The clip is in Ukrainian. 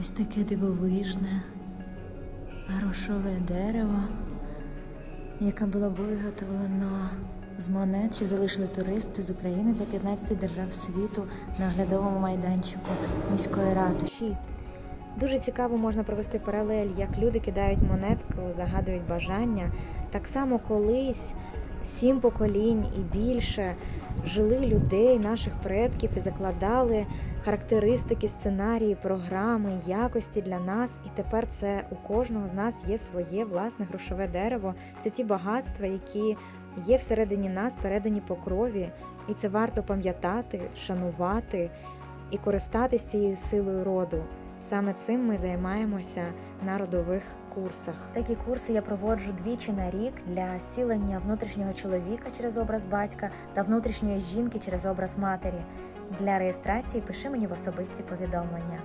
Ось таке дивовижне грошове дерево, яке було виготовлено з монет, що залишили туристи з України та 15 держав світу на оглядовому майданчику міської ратуші. Дуже цікаво можна провести паралель, як люди кидають монетку, загадують бажання. Так само колись сім поколінь і більше жили людей, наших предків і закладали характеристики, сценарії, програми, якості для нас. І тепер це у кожного з нас є своє власне грошове дерево. Це ті багатства, які є всередині нас, передані по крові. І це варто пам'ятати, шанувати і користатися цією силою роду. Саме цим ми займаємося на родових курсах. Такі курси я проводжу двічі на рік для зцілення внутрішнього чоловіка через образ батька та внутрішньої жінки через образ матері. Для реєстрації пиши мені в особисті повідомлення.